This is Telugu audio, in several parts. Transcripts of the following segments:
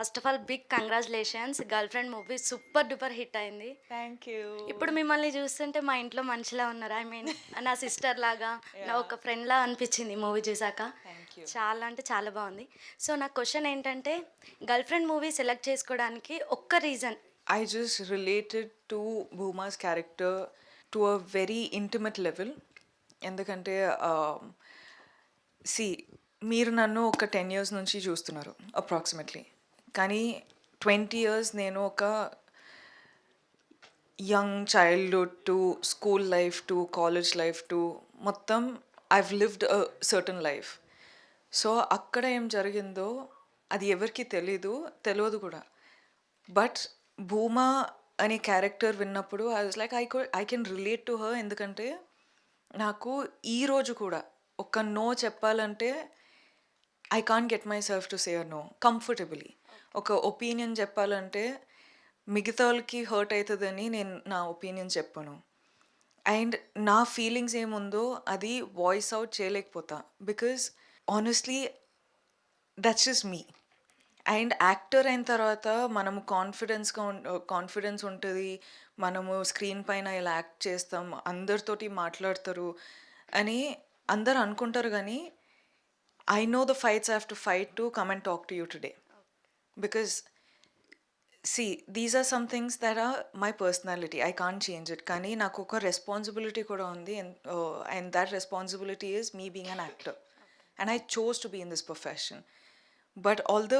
First of all big congratulations. Girlfriend movie super duper hit అయింది. థ్యాంక్ యూ ఇప్పుడు మిమ్మల్ని చూస్తుంటే మా ఇంట్లో మనిషిలా ఉన్నారు. ఐ మీన్ నా సిస్టర్ లాగా నా ఒక ఫ్రెండ్ లా అనిపించింది మూవీ చూసాక. చాలా అంటే చాలా బాగుంది. సో నా క్వశ్చన్ ఏంటంటే గర్ల్ ఫ్రెండ్ మూవీ సెలెక్ట్ చేసుకోవడానికి ఒక్క reason I just related to Bhuma's character to a very intimate level. ఎందుకంటే సి మీరు నన్ను ఒక టెన్ ఇయర్స్ నుంచి చూస్తున్నారు అప్రాక్సిమేట్లీ కానీ ట్వంటీ ఇయర్స్ నేను ఒక young childhood to school life to college life to మొత్తం I've lived a certain life so అక్కడ ఏం జరిగిందో అది ఎవరికి తెలీదు తెలియదు కూడా. బట్ భూమా అనే క్యారెక్టర్ విన్నప్పుడు I was like I co I can relate to her ఎందుకంటే నాకు ఈరోజు కూడా ఒక నో చెప్పాలంటే I can't get myself to say no comfortably ఒక ఒపీనియన్ చెప్పాలంటే మిగతా వాళ్ళకి హర్ట్ అవుతుందని నేను నా ఒపీనియన్ చెప్పను. అండ్ నా ఫీలింగ్స్ ఏముందో అది voice out చేయలేకపోతా. Because honestly that's is me. And actor అయిన తర్వాత మనము కాన్ఫిడెన్స్గా కాన్ఫిడెన్స్ ఉంటుంది. మనము స్క్రీన్ పైన ఇలా యాక్ట్ చేస్తాం అందరితోటి మాట్లాడతారు అని అందరు అనుకుంటారు కానీ I know the fights have to fight to come and talk to you today because see these are some things that are my personality I can't change it కానీ నాకు ఒక రెస్పాన్సిబిలిటీ కూడా ఉంది. And that responsibility is me being an actor and I chose to be in this profession but all the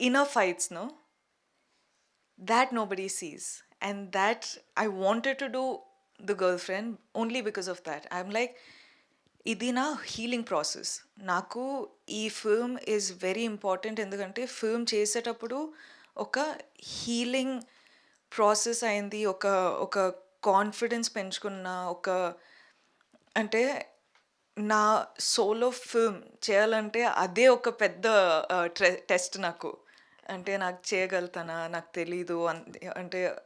inner fights no that nobody sees. And that i wanted to do the girlfriend only because of that. I'm like ఇది నా హీలింగ్ ప్రాసెస్. నాకు ఈ ఫిల్మ్ ఈజ్ వెరీ ఇంపార్టెంట్ ఎందుకంటే ఫిల్మ్ చేసేటప్పుడు ఒక హీలింగ్ ప్రాసెస్ అయింది. ఒక ఒక కాన్ఫిడెన్స్ పెంచుకున్న ఒక అంటే నా సోలో ఫిల్మ్ చేయాలంటే అదే ఒక పెద్ద టెస్ట్ నాకు. అంటే నాకు చేయగలుగుతానా? నాకు తెలీదు. అన్- అంటే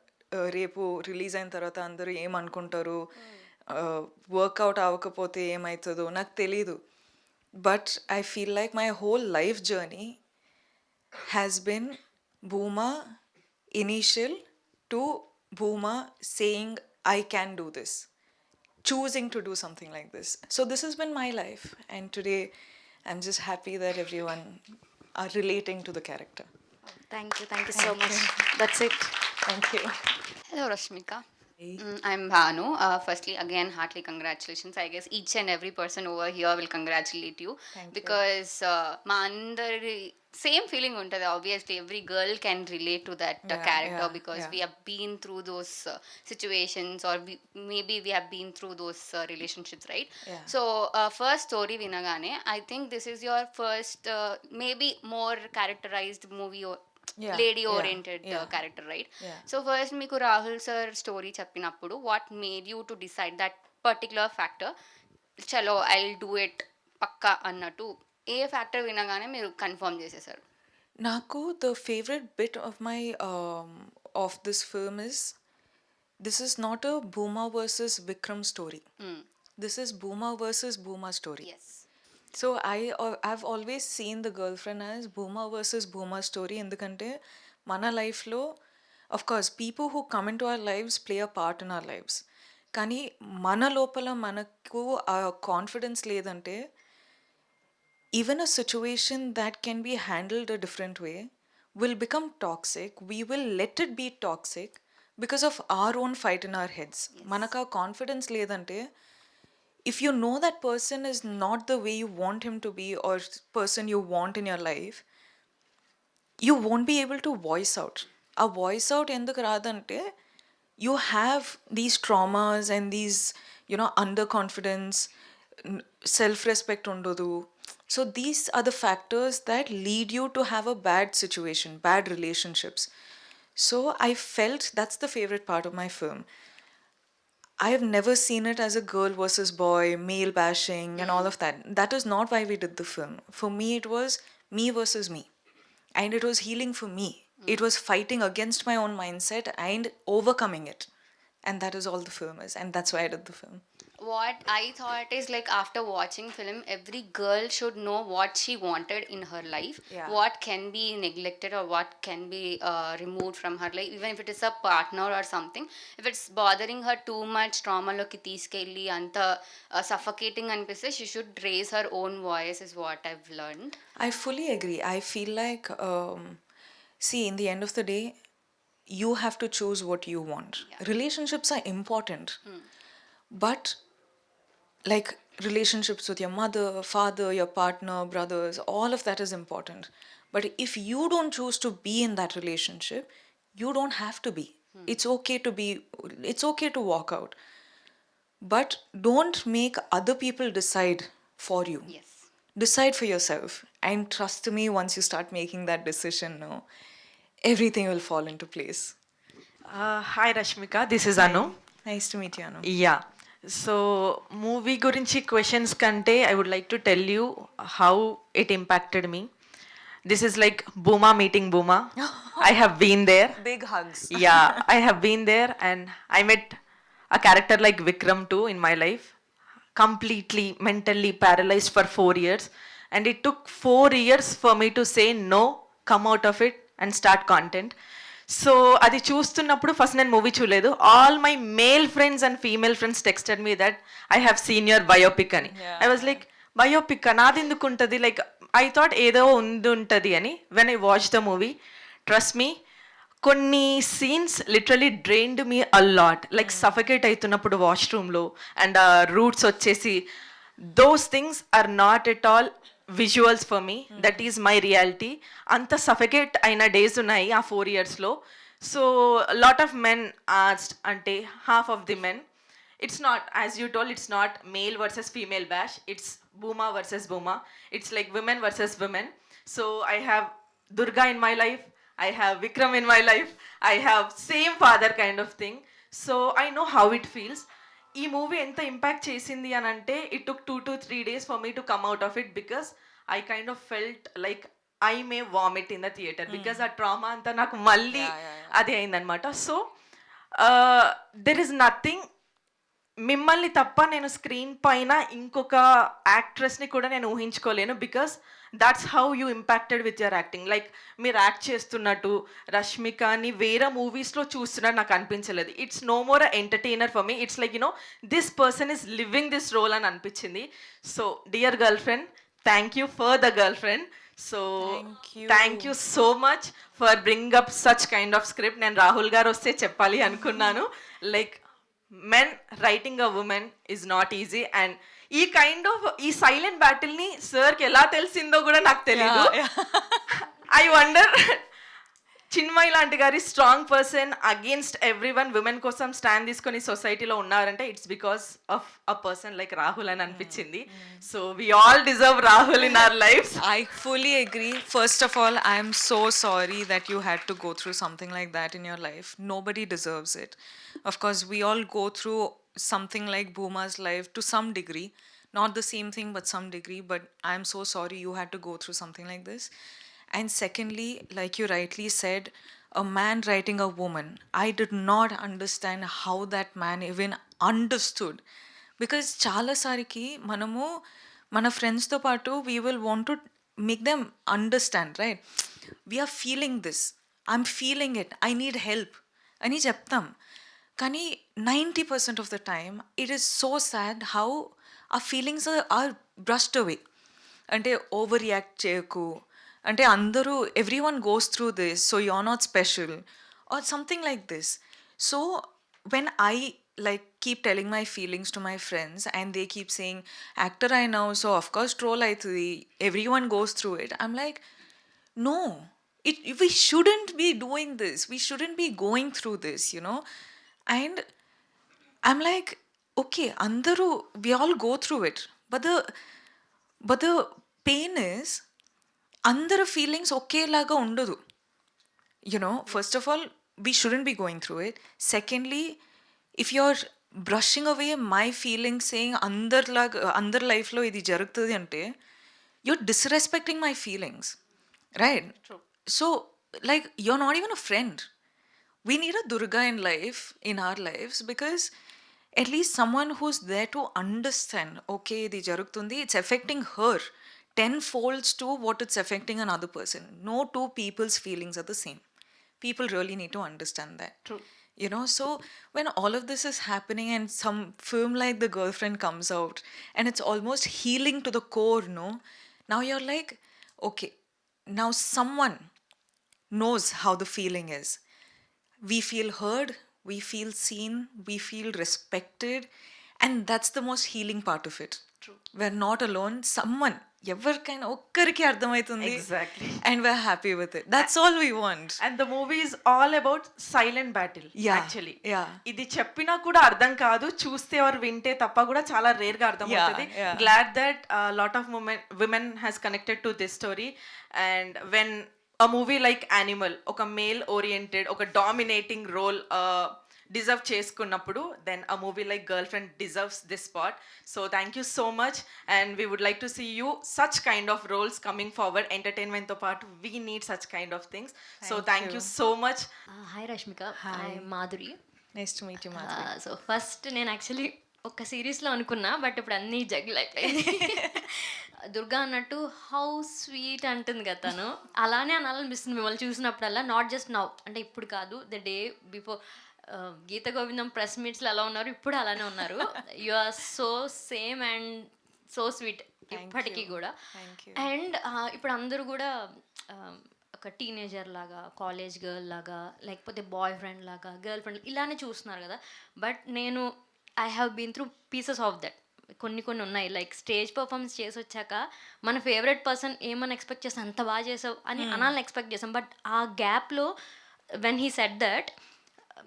రేపు రిలీజ్ అయిన తర్వాత అందరూ ఏమనుకుంటారు? Hmm. వర్కౌట్ అవ్వకపోతే ఏమవుతుందో నాకు తెలీదు but I feel like my whole life journey has been Bhuma initial to Bhuma saying, I can do this, choosing to do something like this. So, this has been my life, and today I'm just happy that everyone are relating to the character. Thank you thank you so much that's it Thank you. Hello, Rashmika. Mm, I'm Bhanu. Uh, firstly, again, heartily congratulations. I guess each and every person over here will congratulate you Thank you. because uh, మా అందరి సేమ్ ఫీలింగ్ ఉంటుంది obviously every girl can relate to that Yeah, character yeah, because yeah. We have been through those situations or maybe we have been through those relationships right Yeah. So first story వినగానే I think this is your first maybe more characterized movie lady oriented character right so first మీకు రాహుల్ సార్ స్టోరీ చెప్పినప్పుడు what made you to decide that particular factor చలో ఐల్ డూ ఇట్ పక్క అన్నట్టు ఏ ఫ్యాక్టర్ వినగానే మీరు కన్ఫర్మ్ చేసేసారు? నాకు the favourite bit of my of this film is this is not a Bhuma versus Vikram story this is Bhuma versus Bhuma story so I have always seen the girlfriend as Bhuma versus Bhuma story ఎందుకంటే మన లైఫ్లో of course people who come in to our lives play a part in our lives కానీ మన లోపల మనకు ఆ కాన్ఫిడెన్స్ లేదంటే even a situation that can be handled a different way will become toxic we will let it be toxic because of our own fight in our heads మనకు ఆ కాన్ఫిడెన్స్ లేదంటే if you know that person is not the way you want him to be or person you want in your life you won't be able to voice out a voice out ఎందుకు రాదంటే you have these traumas and these you know underconfidence n- self-respect ఉండదు so these are the factors that lead you to have a bad situation bad relationships so i felt that's the favorite part of my film I have never seen it as a girl versus boy, male bashing, and all hmm. of that. That is not why we did the film. For me, it was me versus me. And it was healing for me. Hmm. It was fighting against my own mindset and overcoming it. And that is all the film is. And that's why I did the film what i thought is like after watching film every girl should know what she wanted in her life Yeah. what can be neglected or what can be uh, removed from her life even if it is a partner or something if it's bothering her too much trauma loki తీసుకెళ్ళి అంత సఫకేటింగ్ అనిపిస్తే she should raise her own voice is what i've learned I fully agree. I feel like, um, see, in the end of the day, you have to choose what you want. Relationships are important, but like relationships with your mother, father, your partner, brothers, all of that is important. But if you don't choose to be in that relationship, you don't have to be. It's okay to be, it's okay to walk out. But don't make other people decide for you yes decide for yourself and trust me once you start making that decision no everything will fall into place Uh, hi Rashmika, this is Anu. nice to meet you anu Yeah. So movie గురించి క్వశ్చన్స్ కంటే I would like to tell you how it impacted me this is like Bhuma meeting Bhuma I have been there big hugs yeah i have been there and i met a character like vikram too in my life completely mentally paralyzed for four years and it took four years for me to say no come out of it and start content so అది చూస్తున్నప్పుడు ఫస్ట్ నేను మూవీ చూడలేదు. All my male friends and female friends texted me that I have seen your biopic అని. ఐ వాజ్ లైక్ బయోపిక్ నాది ఎందుకు ఉంటుంది? లైక్ ఐ థాట్ ఏదో ఉంది ఉంటుంది అని. When I watch the movie trust me కొన్ని scenes literally drained me a lot like suffocate అవుతున్నప్పుడు వాష్రూమ్లో అండ్ రూట్స్ వచ్చేసి those things are not at all visuals for me that is my reality అంత సఫకేట్ అయిన డేస్ ఉన్నాయి ఆ ఫోర్ ఇయర్స్లో సో లాట్ ఆఫ్ మెన్ ఆస్ట్ అంటే half of the men it's not as you told it's not male versus female bash it's booma versus booma it's like women versus women so i have durga in my life i have vikram in my life i have same father kind of thing so i know how it feels ఈ మూవీ ఎంత ఇంపాక్ట్ చేసింది అని అంటే it took two to three days for me to come out of it because I kind of felt like I may vomit in the theatre because ఆ ట్రామా అంతా నాకు మళ్ళీ అది అయిందనమాట సో దెర్ ఇస్ నథింగ్ మిమ్మల్ని తప్ప నేను స్క్రీన్ పైన ఇంకొక యాక్ట్రెస్ని కూడా నేను ఊహించుకోలేను because that's how you impacted with your acting like మీరు యాక్ట్ చేస్తున్నట్టు రష్మికని వేరే మూవీస్లో చూస్తున్నట్టు నాకు అనిపించలేదు. It's no more entertainer for me it's like you know this person is living this role అని అనిపించింది. So dear girlfriend thank you for the girlfriend so. Thank you so much for bring up such kind of script నేను రాహుల్ గారు వస్తే చెప్పాలి అనుకున్నాను. Like men writing a woman is not easy and ఈ కైండ్ ఆఫ్ ఈ సైలెంట్ బ్యాటిల్ని సార్కి ఎలా తెలిసిందో కూడా నాకు తెలియదు ఐ వండర్ చిన్మయ్ లాంటి గారి strong person against every one women కోసం స్టాండ్ తీసుకొని సొసైటీలో ఉన్నారంటే it's because of a person like Rahul అని అనిపించింది so we all deserve Rahul in our life I fully agree. First of all, I am so sorry that you had to go through something like that in your life. Nobody deserves it. Of course, we all go through something like Booma's life to some degree. Not the same thing, but some degree. But I'm so sorry you had to go through something like this. And secondly, like you rightly said, a man writing a woman, I did not understand how that man even understood. Because చాలాసారికి మనము మన ఫ్రెండ్స్తో పాటు we will want to make them understand right we're feeling this I'm feeling it I need help అని చెప్తాం కానీ ninety percent of the time it is so sad how ఆ ఫీలింగ్స్ ఆర్ బ్రష్డ్ అవే అంటే ఓవర్ రియాక్ట్ చేయకు అంటే అందరూ everyone goes through this so you are not special or something like this so when I like keep telling my feelings to my friends and they keep saying actor I know so of course troll aitadi everyone goes through it I'm like no it we shouldn't be doing this we shouldn't be going through this you know and I'm like okay andaru we all go through it but the but the pain is అందరు ఫీలింగ్స్ ఒకేలాగా ఉండదు. You know first of all we shouldn't be going through it secondly if you are brushing away my feelings ఏం అందరిలాగా అందరి లైఫ్లో ఇది జరుగుతుంది అంటే you disrespecting my feelings right so like you are not even a friend we need a Durga in life in our lives because at least someone who's there to understand okay ఇది జరుగుతుంది it's affecting her ten folds to what it's affecting another person no two people's feelings are the same people really need to understand that True. you know so when all of this is happening and some film like the girlfriend comes out and it's almost healing to the core no now you're like okay now someone knows how the feeling is we feel heard, we feel seen, we feel respected, and that's the most healing part of it. True. We're not alone. Someone, ఎవరికైనా ఒక్కరికి అర్థమవుతుంది Exactly. And we're happy with it that's all we want and the movie is all about silent battle actually. ఇది చెప్పినా కూడా అర్థం కాదు చూస్తే ఎవరు వింటే తప్ప కూడా చాలా రేర్గా అర్థం అవుతుంది. Glad that lot of women women has connected to this story and when a movie like Animal ఒక మేల్ ఓరియంటెడ్ ఒక డామినేటింగ్ రోల్ డిజర్వ్ చేసుకున్నప్పుడు then a movie like girlfriend deserves this spot so thank you so much and we would like to see you such kind of roles coming forward ఎంటర్టైన్మెంట్తో పాటు we need such kind of things so thank you so much hi Rashmika hi Madhuri nice to meet you so first నేను యాక్చువల్లీ ఒక సిరీస్లో అనుకున్నా బట్ ఇప్పుడు అన్నీ జగ్గులు అయిపోయింది. దుర్గా అన్నట్టు హౌ స్వీట్ అంటుంది కదా తను. అలానే అనాలనిపిస్తుంది మిమ్మల్ని చూసినప్పుడల్లా నాట్ జస్ట్ నౌ అంటే ఇప్పుడు కాదు the day before Geetha Govindam press మీట్స్లో ఎలా ఉన్నారు? ఇప్పుడు అలానే ఉన్నారు. You are so same and so sweet ఇప్పటికీ కూడా. అండ్ ఇప్పుడు అందరూ కూడా ఒక టీనేజర్ లాగా కాలేజ్ గర్ల్ లాగా లేకపోతే బాయ్ ఫ్రెండ్ లాగా గర్ల్ ఫ్రెండ్ ఇలానే చూస్తున్నారు కదా. బట్ నేను I have been through pieces of that కొన్ని కొన్ని ఉన్నాయి. లైక్ స్టేజ్ పర్ఫార్మెన్స్ చేసి వచ్చాక మన ఫేవరెట్ పర్సన్ ఏమని ఎక్స్పెక్ట్ చేస్తాం అంత బాగా చేసావు అని అనాలని ఎక్స్పెక్ట్ చేసాం. బట్ ఆ గ్యాప్లో when he set that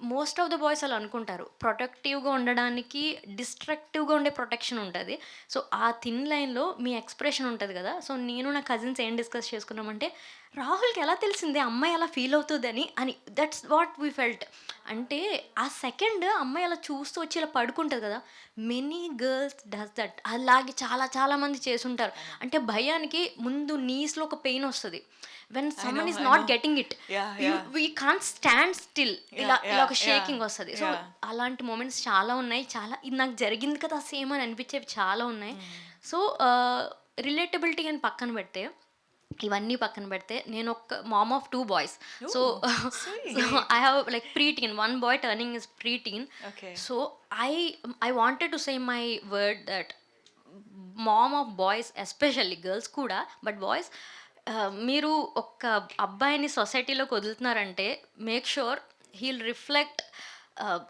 most of the boys అలా అనుకుంటారు. ప్రొటెక్టివ్గా ఉండడానికి డిస్ట్రక్టివ్గా ఉండే ప్రొటెక్షన్ ఉంటుంది. సో ఆ థిన్ లైన్లో మీ ఎక్స్ప్రెషన్ ఉంటుంది కదా. సో నేను నా కజిన్స్ ఏం డిస్కస్ చేసుకున్నామంటే రాహుల్కి ఎలా తెలిసిందే? అమ్మాయి అలా ఫీల్ అవుతుందని అని. దట్స్ వాట్ వీ ఫెల్ట్ అంటే ఆ సెకండ్ అమ్మాయి అలా చూస్తూ వచ్చి ఇలా పడుకుంటుంది కదా మెనీ గర్ల్స్ డస్ దట్ అలాగే చాలా చాలా మంది చేసుంటారు అంటే భయానికి ముందు నీస్లో ఒక పెయిన్ వస్తుంది. When someone is not getting it. We can stand still ఇలా ఇలా ఒక షేకింగ్ వస్తుంది. సో. అలాంటి మూమెంట్స్ చాలా ఉన్నాయి. చాలా ఇది నాకు జరిగింది కదా సేమ్ అని అనిపించేవి చాలా ఉన్నాయి. సో రిలేటబిలిటీ అని పక్కన పెడితే ఇవన్నీ పక్కన పెడితే నేను ఒక mom of two boys so I have like preteen one boy turning is preteen. So I I wanted to say my word that mom of boys especially girls కూడా బట్ బాయ్స్ మీరు ఒక అబ్బాయిని సొసైటీలోకి వదులుతున్నారంటే make sure he'll reflect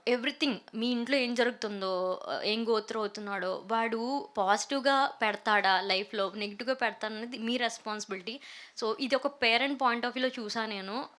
everything మీ ఇంట్లో ఏం జరుగుతుందో ఏం గోత్ర అవుతున్నాడో వాడు పాజిటివ్గా పెడతాడా లైఫ్లో నెగిటివ్గా పెడతాడనేది మీ రెస్పాన్సిబిలిటీ సో ఇది ఒక పేరెంట్ పాయింట్ ఆఫ్ వ్యూలో చూసా నేను.